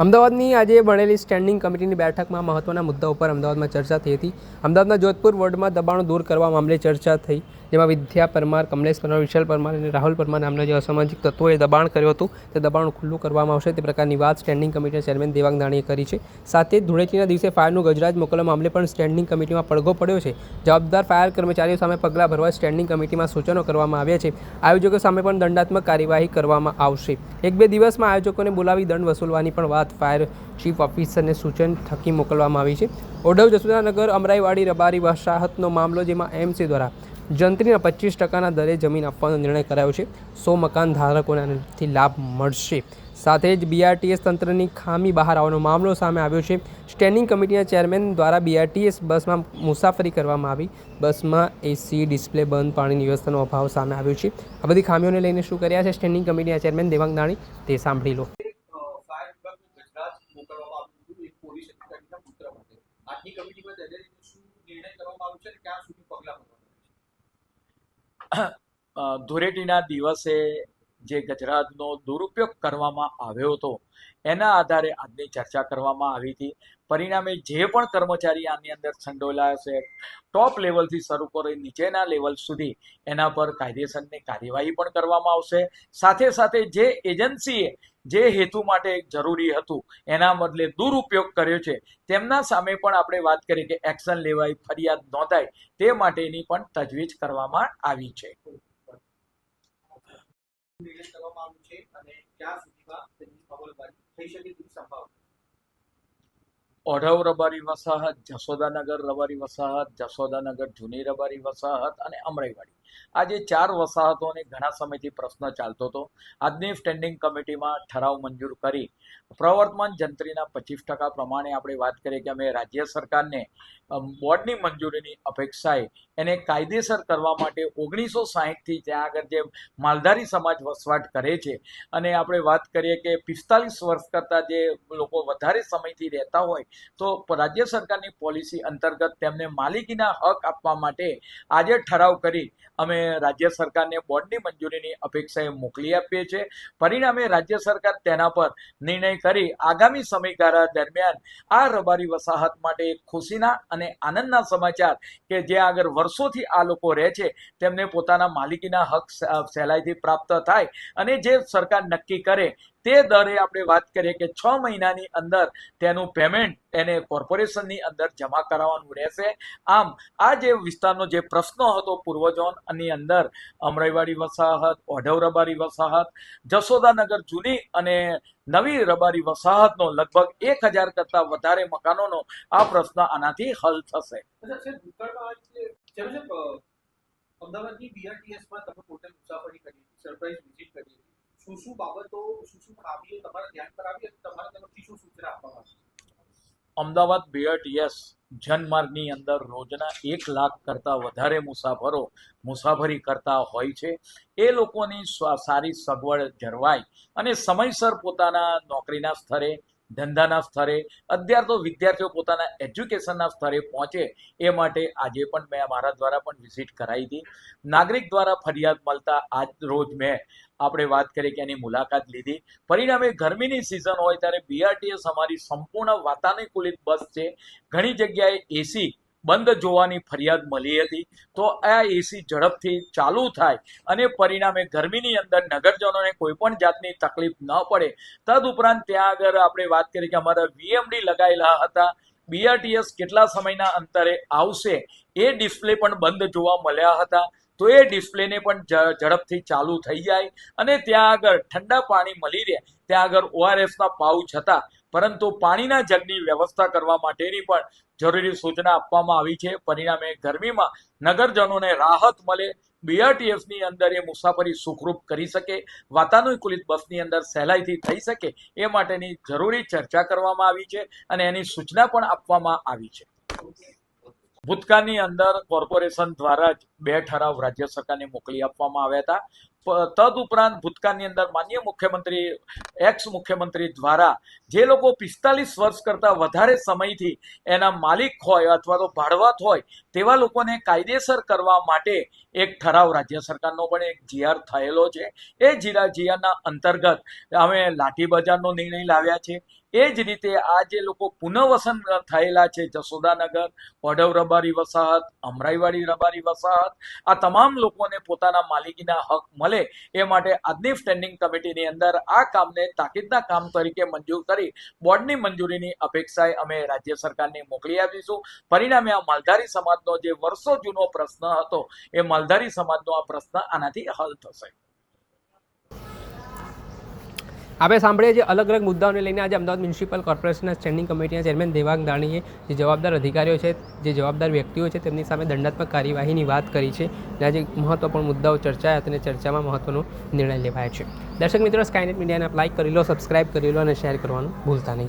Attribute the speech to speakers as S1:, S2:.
S1: અમદાવાદની આજે મળેલી સ્ટેન્ડિંગ કમિટીની બેઠકમાં મહત્વના મુદ્દા ઉપર અમદાવાદમાં ચર્ચા થઈ હતી. અમદાવાદના જોધપુર વોર્ડમાં દબાણો દૂર કરવા મામલે ચર્ચા થઈ. જેમાં વિદ્યા પરમાર, કમલેશ પરમાર, વિશાલ પરમાર અને રાહુલ પરમાર નામના જે અસામાજિક તત્વોએ દબાણ કર્યું હતું, તે દબાણ ખુલ્લું કરવામાં આવશે. તે પ્રકારની વાત સ્ટેન્ડિંગ કમિટીના ચેરમેન દેવાંગ દાણીએ કરી છે. સાથે ધૂળેટીના દિવસે ફાયરનું ગજરાજ મોકલવા મામલે પણ સ્ટેન્ડિંગ કમિટીમાં પડઘો પડ્યો છે. જવાબદાર ફાયર કર્મચારીઓ સામે પગલાં ભરવા સ્ટેન્ડિંગ કમિટીમાં સૂચનો કરવામાં આવ્યા છે. આયોજકો સામે પણ દંડાત્મક કાર્યવાહી કરવામાં આવશે. એક બે દિવસમાં આયોજકોને બોલાવી દંડ વસૂલવાની પણ વાત ફાયર ચીફ ઓફિસરને સૂચન થકી મોકલવામાં આવી છે. ઓઢવ જસુદાનગર, અમરાઈવાડી, રબારી વસાહતનો મામલો, જેમાં એમસી દ્વારા જંત્રીના પચીસ ટકાના દરે જમીન આપવાનો નિર્ણય કરાયો છે. સો મકાન ધારકોને આનાથી લાભ મળશે. સાથે જ બીઆરટીએસ તંત્રની ખામી બહાર આવવાનો મામલો સામે આવ્યો છે. સ્ટેન્ડિંગ કમિટીના ચેરમેન દ્વારા બીઆરટીએસ બસમાં મુસાફરી કરવામાં આવી. બસમાં એસી ડિસ્પ્લે બંધ, પાણીની વ્યવસ્થાનો અભાવ સામે આવ્યો છે. આ બધી ખામીઓને લઈને શું કર્યા છે સ્ટેન્ડિંગ કમિટીના ચેરમેન દેવાંગ દાણી તે સાંભળી લો.
S2: કમિટીમાં શું નિર્ણય કરવામાં આવ્યો છે ક્યાં સુધી પગલાં
S3: ધૂળેટીના દિવસે જે ગજરાતનો દુરુપયોગ કરવામાં આવ્યો હતો. એના આધારે આજની ચર્ચા કરવામાં આવી હતી. પરિણામે જે પણ કર્મચારી આની અંદર સંડોલાયા છે ટોપ લેવલથી શરૂ કરી નીચેના લેવલ સુધી, એના પર કાયદેસરની કાર્યવાહી પણ કરવામાં આવશે. સાથે સાથે જે એજન્સીએ જે હેતુ માટે જરૂરી હતું, એના બદલે દુરુપયોગ કર્યો છે. તેમના સામે પણ આપણે વાત કરીએ કે એક્શન લેવાય, ફરિયાદ નોંધાય, તે માટેની પણ તજવીજ કરવામાં આવી છે. ઓઢવ રબારી વસાહત જશોદાનગર રબારી વસાહત જશોદાનગર જૂની રબારી વસાહત અને અમરાઈવાડી આ જે ચાર વસાહતોને ઘણા સમયથી પ્રશ્ન ચાલતો હતો. આજની સ્ટેન્ડિંગ કમિટીમાં ઠરાવ મંજૂર કરી. પ્રવર્તમાન જંત્રીના પચીસ ટકા પ્રમાણે આપણે વાત કરીએ કે અમે રાજ્ય સરકારને બોર્ડની મંજૂરીની અપેક્ષાએ એને કાયદેસર કરવા માટે ઓગણીસો સાહીઠથી ત્યાં આગળ જે માલધારી સમાજ વસવાટ કરે છે. અને આપણે વાત કરીએ કે પિસ્તાલીસ વર્ષ કરતાં જે લોકો વધારે સમયથી રહેતા હોય, તો રાજ્ય સરકારની પોલિસી અંતર્ગત તેમને માલિકીના હક આપવા માટે આજે ઠરાવ કરી અમે રાજ્ય સરકારને બોર્ડની મંજૂરીની અપેક્ષાએ મોકલી આપીએ છીએ. પરિણામે રાજ્ય સરકાર તેના પર નિર્ણય કરી આગામી સમયગાળા દરમિયાન આ રબારી વસાહત માટે ખુશીના અને આનંદના સમાચાર કે જે આગળ વર્ષોથી આ લોકો રહે છે, તેમને પોતાના માલિકીના હક સહેલાઈથી પ્રાપ્ત થાય અને જે સરકાર નક્કી કરે તે દરે આપણે વાત કરીએ કે છ મહિનાની અંદર તેનું પેમેન્ટ એને કોર્પોરેશનની અંદર જમા કરાવવાનું રહેશે. આમ, આ જે વિસ્તારનો જે પ્રશ્ન હતો પૂર્વ ઝોનની અંદર, અમરાઈવાડી વસાહત ઓઢવ રબારી વસાહત, જશોદાનગર જૂની અને નવી રબારી વસાહતનો લગભગ એક હજાર કરતાં વધારે મકાનોનો આ પ્રશ્ન આનાથી હલ થશે.
S2: અમદાવાદની બીઆરટીએસમાં તમે પોતે મુસાફરી કરી સરપ્રાઇઝ વિઝિટ કરી શું શું બાબતો શું શું ખામીઓ તમારા ધ્યાન પર અને તમારા તરફથી શું સૂચના આપવામાં આવી?
S3: અમદાવાદ બીઆરટીએસ જનમાર્ગની અંદર રોજના એક લાખ કરતાં વધારે મુસાફરો મુસાફરી કરતા હોય છે. એ લોકોની સારી સગવડ જળવાય અને સમયસર પોતાના નોકરીના સ્થળે ધંધાના સ્થળે અત્યાર તો વિદ્યાર્થીઓ પોતાના એજ્યુકેશનના સ્થળે પહોંચે એ માટે આજે પણ મેં મારા દ્વારા પણ વિઝિટ કરાવી હતી. નાગરિક દ્વારા ફરિયાદ મળતા આજ રોજ મેં આપણે વાત કરી કે એની મુલાકાત લીધી. પરિણામે ગરમીની સિઝન હોય ત્યારે બીઆરટીએસ અમારી સંપૂર્ણ વાતાનુકૂલિત બસ છે. ઘણી જગ્યાએ એસી બંધ જોવાની ફરિયાદ મળી હતી. તો આ એસી ઝડપથી ચાલુ થાય અને પરિણામે ગરમીની અંદર નગરજનોને કોઈ પણ જાતની તકલીફ ન પડે. તદુપરાંત ત્યાં આગળ આપણે વાત કરીએ કે અમારા વીએમડી લગાવેલા હતા. બીઆરટીએસ કેટલા સમયના અંતરે આવશે એ ડિસ્પ્લે પણ બંધ જોવા મળ્યા હતા. તો એ ડિસ્પ્લેને પણ ઝડપથી ચાલુ થઈ જાય અને ત્યાં આગળ ઠંડા પાણી મળી રહે. ત્યાં આગળ ઓઆરએસના પાઉચ હતા. પરંતુ પાણીના જગની વ્યવસ્થા કરવા માટેની પણ જરૂરી સૂચના આપવામાં આવી છે. પરિણામે ગરમીમાં નગરજનોને રાહત મળે બીઆરટીએફની અંદર એ મુસાફરી સુખરૂપ કરી શકે, વાતાનુકૂલિત બસની અંદર સહેલાઈથી થઈ શકે એ માટેની જરૂરી ચર્ચા કરવામાં આવી છે અને એની સૂચના પણ આપવામાં આવી છે. ભૂતકાળની અંદર કોર્પોરેશન દ્વારા જ બે ઠરાવ રાજ્ય સરકારને મોકલી આપવામાં આવ્યા હતા. તદ ઉપરાંત ભૂતકાળની અંદર માન્ય મુખ્યમંત્રી એક્સ મુખ્યમંત્રી દ્વારા જે લોકો પિસ્તાલીસ વર્ષ કરતાં વધારે સમયથી એના માલિક હોય અથવા તો ભાડવત હોય, તેવા લોકોને કાયદેસર કરવા માટે એક ઠરાવ રાજ્ય સરકારનો પણ એક જીઆર થયેલો છે. એ જીરા, જીઆરના અંતર્ગત અમે લાઠી બજારનો નિર્ણય લાવ્યા છે. એ જ રીતે આ જે લોકો પુનઃવસન થયેલા છે જસોદાનગર ઓઢવ રબારી વસાહત અમરાઈવાડી રબારી વસાહત, આ તમામ લોકોને પોતાના માલિકીના હક મળે એ માટે આજની સ્ટેન્ડિંગ કમિટીની અંદર આ કામને તાકીદના કામ તરીકે મંજૂર કરી બોર્ડની મંજૂરીની અપેક્ષાએ અમે રાજ્ય સરકારને મોકલી આપીશું. પરિણામે આ માલધારી સમાજનો જે વર્ષો જૂનો પ્રશ્ન હતો, એ માલધારી સમાજનો આ પ્રશ્ન આનાથી હલ થશે.
S1: આપણે સાંભળીએ જે અલગ અલગ મુદ્દાઓને લઈને આજે અમદાવાદ મ્યુનિસિપલ કોર્પોરેશનના સ્ટેન્ડિંગ કમિટીના ચેરમેન દેવાંગ દાણીએ જે જવાબદાર અધિકારીઓ છે, જે જવાબદાર વ્યક્તિઓ છે, તેમની સામે દંડાત્મક કાર્યવાહીની વાત કરી છે. અને આજે મહત્વપૂર્ણ મુદ્દાઓ ચર્ચાયા અને ચર્ચામાં મહત્વનો નિર્ણય લેવાયો છે. દર્શક મિત્રો સ્કાયનેટ મીડિયાને લાઇક કરી લો સબસ્ક્રાઇબ કરી લો અને શેર કરવાનું ભૂલતા નહીં.